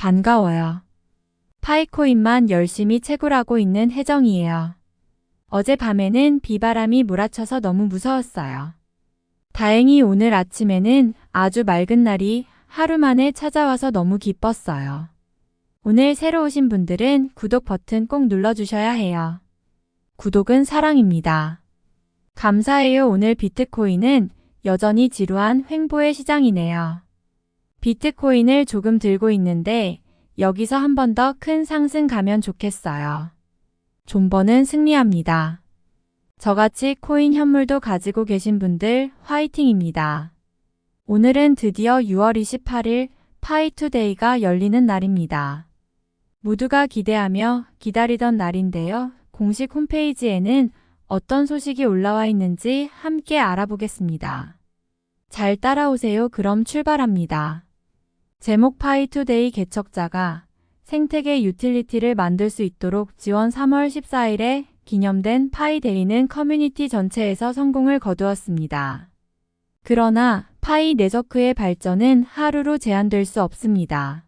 반가워요. 파이코인만 열심히 채굴하고 있는 혜정이에요. 어젯밤에는 비바람이 몰아쳐서 너무 무서웠어요. 다행히 오늘 아침에는 아주 맑은 날이 하루 만에 찾아와서 너무 기뻤어요. 오늘 새로 오신 분들은 구독 버튼 꼭 눌러주셔야 해요. 구독은 사랑입니다. 감사해요. 오늘 비트코인은 여전히 지루한 횡보의 시장이네요. 비트코인을 조금 들고 있는데 여기서 한 번 더 큰 상승 가면 좋겠어요. 존버는 승리합니다. 저같이 코인 현물도 가지고 계신 분들 화이팅입니다. 오늘은 드디어 6월 28일 파이투데이가 열리는 날입니다. 모두가 기대하며 기다리던 날인데요. 공식 홈페이지에는 어떤 소식이 올라와 있는지 함께 알아보겠습니다. 잘 따라오세요. 그럼 출발합니다. 제목 파이투데이 개척자가 생태계 유틸리티를 만들 수 있도록 지원 3월 14일에 기념된 파이데이는 커뮤니티 전체에서 성공을 거두었습니다. 그러나 파이 네저크의 발전은 하루로 제한될 수 없습니다.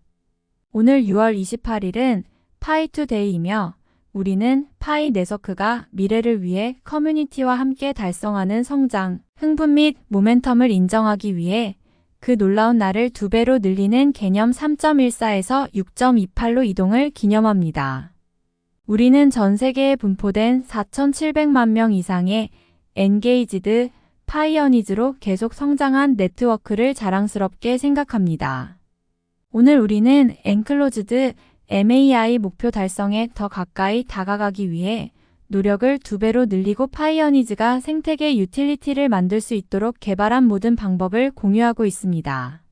오늘 6월 28일은 파이투데이이며 우리는 파이 네서크가 미래를 위해 커뮤니티와 함께 달성하는 성장, 흥분 및 모멘텀을 인정하기 위해 그 놀라운 날을 두 배로 늘리는 개념 3.14에서 6.28로 이동을 기념합니다. 우리는 전 세계에 분포된 4,700만 명 이상의 엔게이지드 파이어니즈로 계속 성장한 네트워크를 자랑스럽게 생각합니다. 오늘 우리는 엔클로즈드 MAI 목표 달성에 더 가까이 다가가기 위해 노력을 두 배로 늘리고 파이어니즈가 생태계 유틸리티를 만들 수 있도록 개발한 모든 방법을 공유하고 있습니다.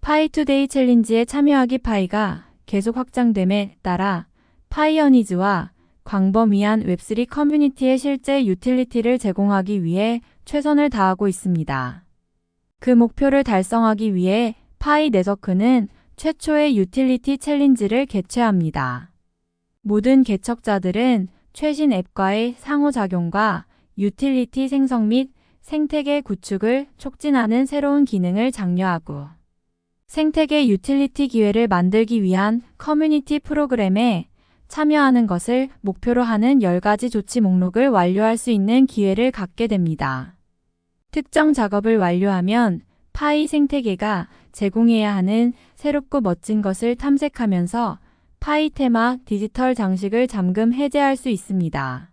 파이투데이 챌린지에 참여하기 파이가 계속 확장됨에 따라 파이어니즈와 광범위한 웹3 커뮤니티의 실제 유틸리티를 제공하기 위해 최선을 다하고 있습니다. 그 목표를 달성하기 위해 파이 네서크는 최초의 유틸리티 챌린지를 개최합니다. 모든 개척자들은 최신 앱과의 상호작용과 유틸리티 생성 및 생태계 구축을 촉진하는 새로운 기능을 장려하고 생태계 유틸리티 기회를 만들기 위한 커뮤니티 프로그램에 참여하는 것을 목표로 하는 10가지 조치 목록을 완료할 수 있는 기회를 갖게 됩니다. 특정 작업을 완료하면 파이 생태계가 제공해야 하는 새롭고 멋진 것을 탐색하면서 파이 테마 디지털 장식을 잠금 해제할 수 있습니다.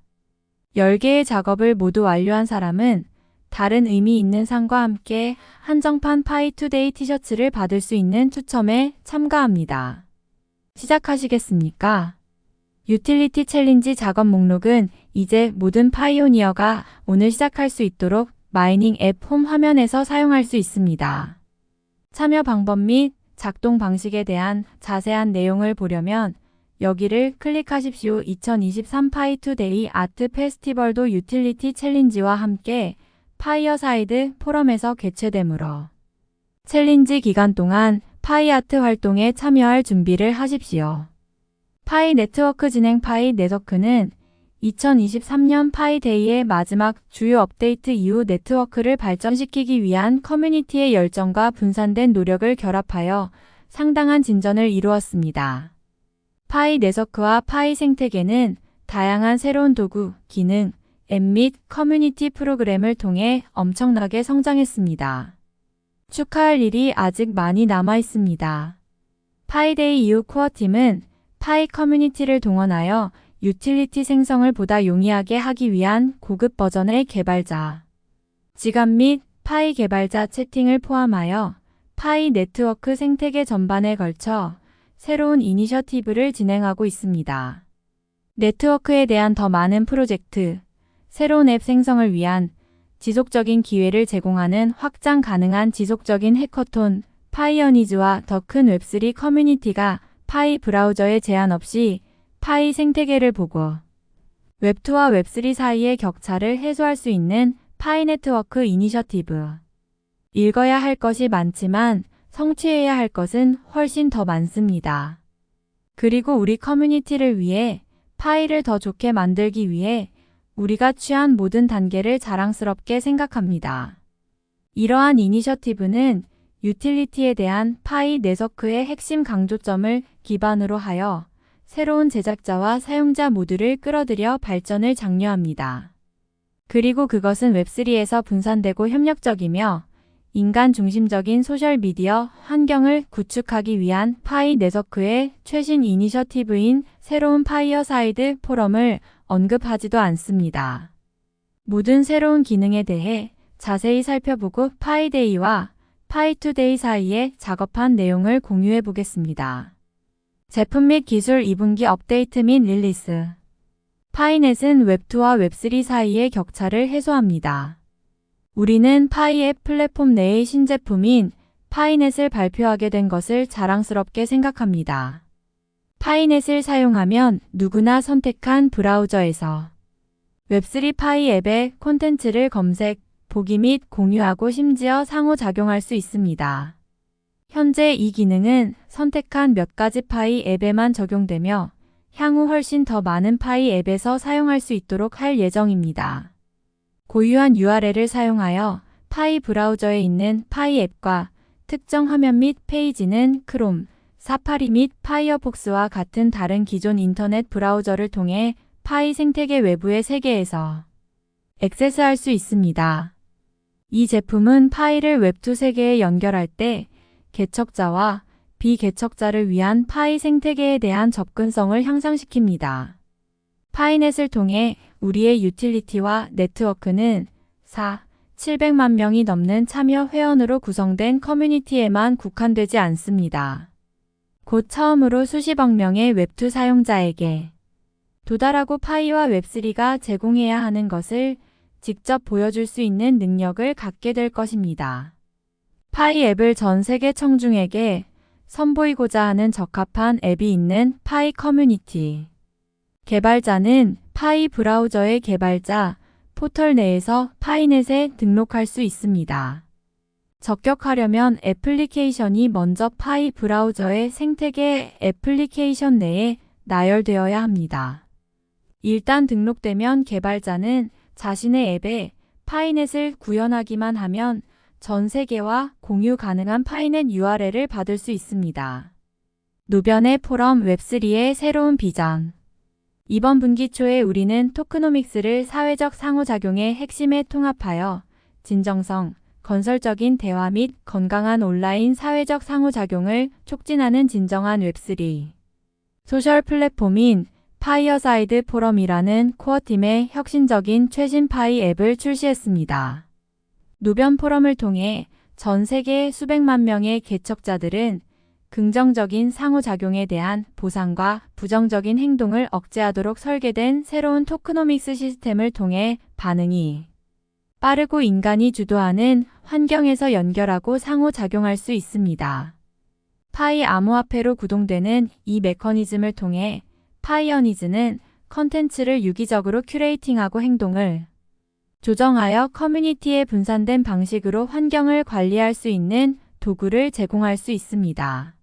10개의 작업을 모두 완료한 사람은 다른 의미 있는 상과 함께 한정판 파이 투데이 티셔츠를 받을 수 있는 추첨에 참가합니다. 시작하시겠습니까? 유틸리티 챌린지 작업 목록은 이제 모든 파이오니어가 오늘 시작할 수 있도록 마이닝 앱 홈 화면에서 사용할 수 있습니다. 참여 방법 및 작동 방식에 대한 자세한 내용을 보려면 여기를 클릭하십시오. 2023 파이투데이 아트 페스티벌도 유틸리티 챌린지와 함께 파이어사이드 포럼에서 개최되므로 챌린지 기간 동안 파이아트 활동에 참여할 준비를 하십시오. 파이 네트워크 진행 파이 네트워크는 2023년 파이데이의 마지막 주요 업데이트 이후 네트워크를 발전시키기 위한 커뮤니티의 열정과 분산된 노력을 결합하여 상당한 진전을 이루었습니다. 파이 네서크와 파이 생태계는 다양한 새로운 도구, 기능, 앱 및 커뮤니티 프로그램을 통해 엄청나게 성장했습니다. 축하할 일이 아직 많이 남아 있습니다. 파이데이 이후 코어팀은 파이 커뮤니티를 동원하여 유틸리티 생성을 보다 용이하게 하기 위한 고급 버전의 개발자, 지갑 및 파이 개발자 채팅을 포함하여 파이 네트워크 생태계 전반에 걸쳐 새로운 이니셔티브를 진행하고 있습니다. 네트워크에 대한 더 많은 프로젝트, 새로운 앱 생성을 위한 지속적인 기회를 제공하는 확장 가능한 지속적인 해커톤, 파이어니즈와 더 큰 웹3 커뮤니티가 파이 브라우저에 제한 없이 파이 생태계를 보고 웹2와 웹3 사이의 격차를 해소할 수 있는 파이 네트워크 이니셔티브. 읽어야 할 것이 많지만 성취해야 할 것은 훨씬 더 많습니다. 그리고 우리 커뮤니티를 위해 파이를 더 좋게 만들기 위해 우리가 취한 모든 단계를 자랑스럽게 생각합니다. 이러한 이니셔티브는 유틸리티에 대한 파이 네서크의 핵심 강조점을 기반으로 하여 새로운 제작자와 사용자 모두를 끌어들여 발전을 장려합니다. 그리고 그것은 웹3에서 분산되고 협력적이며 인간 중심적인 소셜미디어 환경을 구축하기 위한 파이 네서크의 최신 이니셔티브인 새로운 파이어사이드 포럼을 언급하지도 않습니다. 모든 새로운 기능에 대해 자세히 살펴보고 파이데이와 파이투데이 사이에 작업한 내용을 공유해 보겠습니다. 제품 및 기술 2분기 업데이트 및 릴리스 파이넷은 웹2와 웹3 사이의 격차를 해소합니다. 우리는 파이앱 플랫폼 내의 신제품인 파이넷을 발표하게 된 것을 자랑스럽게 생각합니다. 파이넷을 사용하면 누구나 선택한 브라우저에서 웹3 파이 앱의 콘텐츠를 검색, 보기 및 공유하고 심지어 상호작용할 수 있습니다. 현재 이 기능은 선택한 몇 가지 파이 앱에만 적용되며 향후 훨씬 더 많은 파이 앱에서 사용할 수 있도록 할 예정입니다. 고유한 URL을 사용하여 파이 브라우저에 있는 파이 앱과 특정 화면 및 페이지는 크롬, 사파리 및 파이어폭스와 같은 다른 기존 인터넷 브라우저를 통해 파이 생태계 외부의 세계에서 액세스할 수 있습니다. 이 제품은 파이를 웹2 세계에 연결할 때 개척자와 비개척자를 위한 파이 생태계에 대한 접근성을 향상시킵니다. 파이넷을 통해 우리의 유틸리티와 네트워크는 4, 700만 명이 넘는 참여 회원으로 구성된 커뮤니티에만 국한되지 않습니다. 곧 처음으로 수십억 명의 웹2 사용자에게 도달하고 파이와 웹3가 제공해야 하는 것을 직접 보여줄 수 있는 능력을 갖게 될 것입니다. 파이 앱을 전 세계 청중에게 선보이고자 하는 적합한 앱이 있는 파이 커뮤니티. 개발자는 파이 브라우저의 개발자 포털 내에서 파이넷에 등록할 수 있습니다. 적격하려면 애플리케이션이 먼저 파이 브라우저의 생태계 애플리케이션 내에 나열되어야 합니다. 일단 등록되면 개발자는 자신의 앱에 파이넷을 구현하기만 하면 전 세계와 공유 가능한 파이넷 URL을 받을 수 있습니다. 노변의 포럼 웹3의 새로운 비전 이번 분기 초에 우리는 토크노믹스를 사회적 상호작용의 핵심에 통합하여 진정성, 건설적인 대화 및 건강한 온라인 사회적 상호작용을 촉진하는 진정한 웹3 소셜 플랫폼인 파이어사이드 포럼이라는 코어팀의 혁신적인 최신 파이 앱을 출시했습니다. 노변 포럼을 통해 전 세계 수백만 명의 개척자들은 긍정적인 상호작용에 대한 보상과 부정적인 행동을 억제하도록 설계된 새로운 토크노믹스 시스템을 통해 반응이 빠르고 인간이 주도하는 환경에서 연결하고 상호작용할 수 있습니다. 파이 암호화폐로 구동되는 이 메커니즘을 통해 파이어니즈는 컨텐츠를 유기적으로 큐레이팅하고 행동을 조정하여 커뮤니티에 분산된 방식으로 환경을 관리할 수 있는 도구를 제공할 수 있습니다.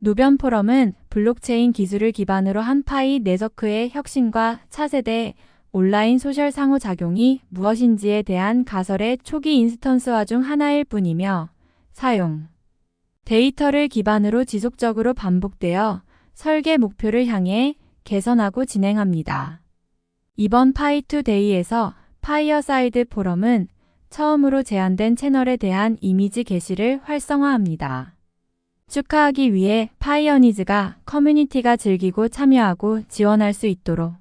노변 포럼은 블록체인 기술을 기반으로 한 파이 네서크의 혁신과 차세대 온라인 소셜 상호작용이 무엇인지에 대한 가설의 초기 인스턴스화 중 하나일 뿐이며 사용 데이터를 기반으로 지속적으로 반복되어 설계 목표를 향해 개선하고 진행합니다. 이번 파이2데이에서 파이어사이드 포럼은 처음으로 제안된 채널에 대한 이미지 게시를 활성화합니다. 축하하기 위해 파이어니즈가 커뮤니티가 즐기고 참여하고 지원할 수 있도록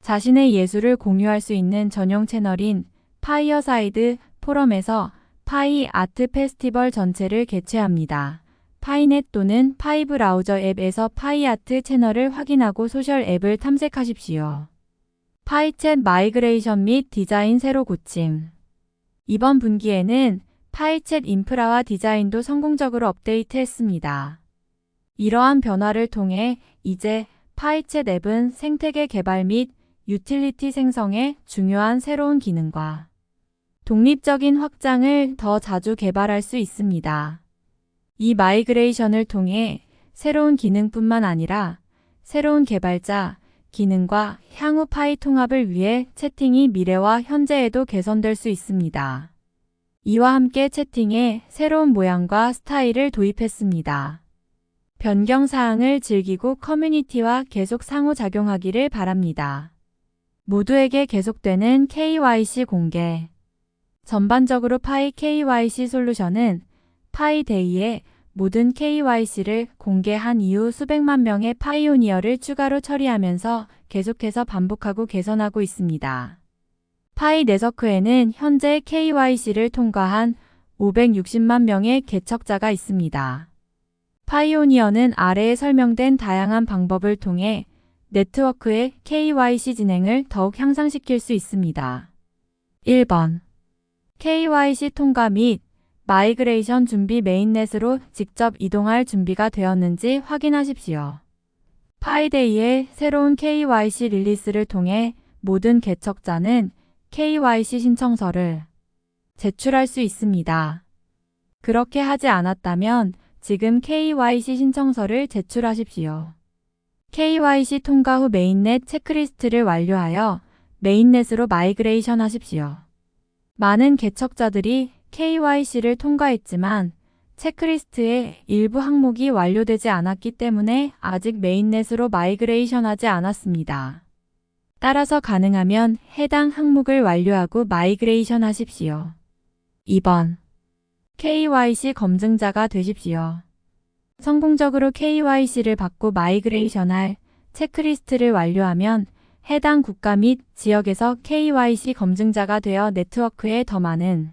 자신의 예술을 공유할 수 있는 전용 채널인 파이어사이드 포럼에서 파이 아트 페스티벌 전체를 개최합니다. 파이넷 또는 파이 브라우저 앱에서 파이 아트 채널을 확인하고 소셜 앱을 탐색하십시오. 파이챗 마이그레이션 및 디자인 새로 고침. 이번 분기에는 파이챗 인프라와 디자인도 성공적으로 업데이트했습니다. 이러한 변화를 통해 이제 파이챗 앱은 생태계 개발 및 유틸리티 생성에 중요한 새로운 기능과 독립적인 확장을 더 자주 개발할 수 있습니다. 이 마이그레이션을 통해 새로운 기능뿐만 아니라 새로운 개발자, 기능과 향후 파이 통합을 위해 채팅이 미래와 현재에도 개선될 수 있습니다. 이와 함께 채팅에 새로운 모양과 스타일을 도입했습니다. 변경 사항을 즐기고 커뮤니티와 계속 상호작용하기를 바랍니다. 모두에게 계속되는 KYC 공개. 전반적으로 파이 KYC 솔루션은 파이데이에 모든 KYC를 공개한 이후 수백만 명의 파이오니어를 추가로 처리하면서 계속해서 반복하고 개선하고 있습니다. 파이 네서크에는 현재 KYC를 통과한 560만 명의 개척자가 있습니다. 파이오니어는 아래에 설명된 다양한 방법을 통해 네트워크의 KYC 진행을 더욱 향상시킬 수 있습니다. 1번 KYC 통과 및 마이그레이션 준비 메인넷으로 직접 이동할 준비가 되었는지 확인하십시오. 파이데이의 새로운 KYC 릴리스를 통해 모든 개척자는 KYC 신청서를 제출할 수 있습니다. 그렇게 하지 않았다면 지금 KYC 신청서를 제출하십시오. KYC 통과 후 메인넷 체크리스트를 완료하여 메인넷으로 마이그레이션 하십시오. 많은 개척자들이 KYC를 통과했지만 체크리스트의 일부 항목이 완료되지 않았기 때문에 아직 메인넷으로 마이그레이션 하지 않았습니다. 따라서 가능하면 해당 항목을 완료하고 마이그레이션 하십시오. 2번. KYC 검증자가 되십시오. 성공적으로 KYC를 받고 마이그레이션할 체크리스트를 완료하면 해당 국가 및 지역에서 KYC 검증자가 되어 네트워크에 더 많은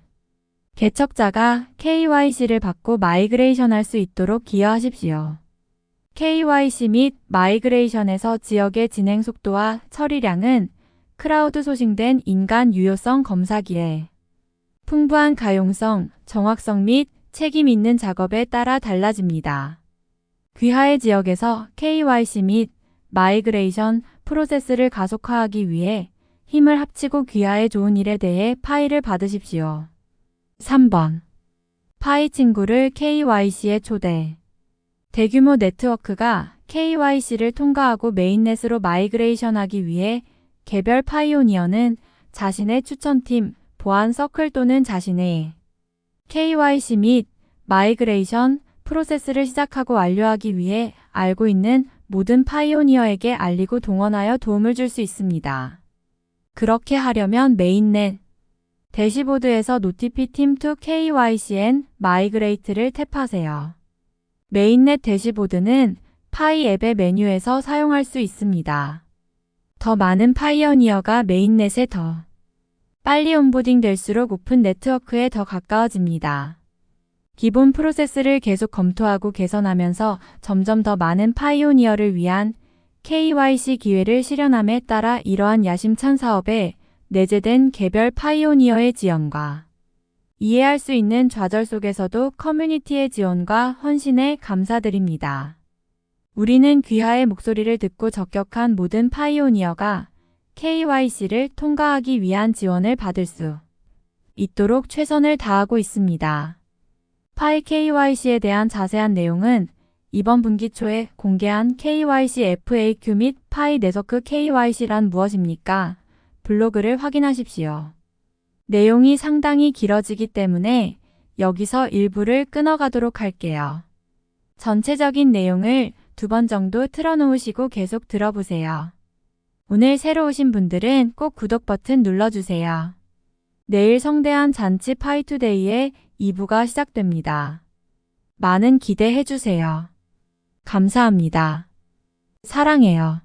개척자가 KYC를 받고 마이그레이션 할 수 있도록 기여하십시오. KYC 및 마이그레이션에서 지역의 진행 속도와 처리량은 크라우드 소싱된 인간 유효성 검사기에 풍부한 가용성, 정확성 및 책임 있는 작업에 따라 달라집니다. 귀하의 지역에서 KYC 및 마이그레이션 프로세스를 가속화하기 위해 힘을 합치고 귀하의 좋은 일에 대해 파일을 받으십시오. 3번. 파이 친구를 KYC에 초대. 대규모 네트워크가 KYC를 통과하고 메인넷으로 마이그레이션하기 위해 개별 파이오니어는 자신의 추천팀, 보안 서클 또는 자신의 KYC 및 마이그레이션 프로세스를 시작하고 완료하기 위해 알고 있는 모든 파이오니어에게 알리고 동원하여 도움을 줄 수 있습니다. 그렇게 하려면 메인넷, 대시보드에서 노티피 팀2 KYCN 마이그레이트를 탭하세요. 메인넷 대시보드는 파이 앱의 메뉴에서 사용할 수 있습니다. 더 많은 파이어니어가 메인넷에 더 빨리 온보딩 될수록 오픈 네트워크에 더 가까워집니다. 기본 프로세스를 계속 검토하고 개선하면서 점점 더 많은 파이오니어를 위한 KYC 기회를 실현함에 따라 이러한 야심찬 사업에 내재된 개별 파이오니어의 지원과 이해할 수 있는 좌절 속에서도 커뮤니티의 지원과 헌신에 감사드립니다. 우리는 귀하의 목소리를 듣고 적격한 모든 파이오니어가 KYC를 통과하기 위한 지원을 받을 수 있도록 최선을 다하고 있습니다. 파이 KYC에 대한 자세한 내용은 이번 분기 초에 공개한 KYC FAQ 및 파이 네서크 KYC란 무엇입니까? 블로그를 확인하십시오. 내용이 상당히 길어지기 때문에 여기서 일부를 끊어가도록 할게요. 전체적인 내용을 두 번 정도 틀어놓으시고 계속 들어보세요. 오늘 새로 오신 분들은 꼭 구독 버튼 눌러주세요. 내일 성대한 잔치 파이투데이의 2부가 시작됩니다. 많은 기대해주세요. 감사합니다. 사랑해요.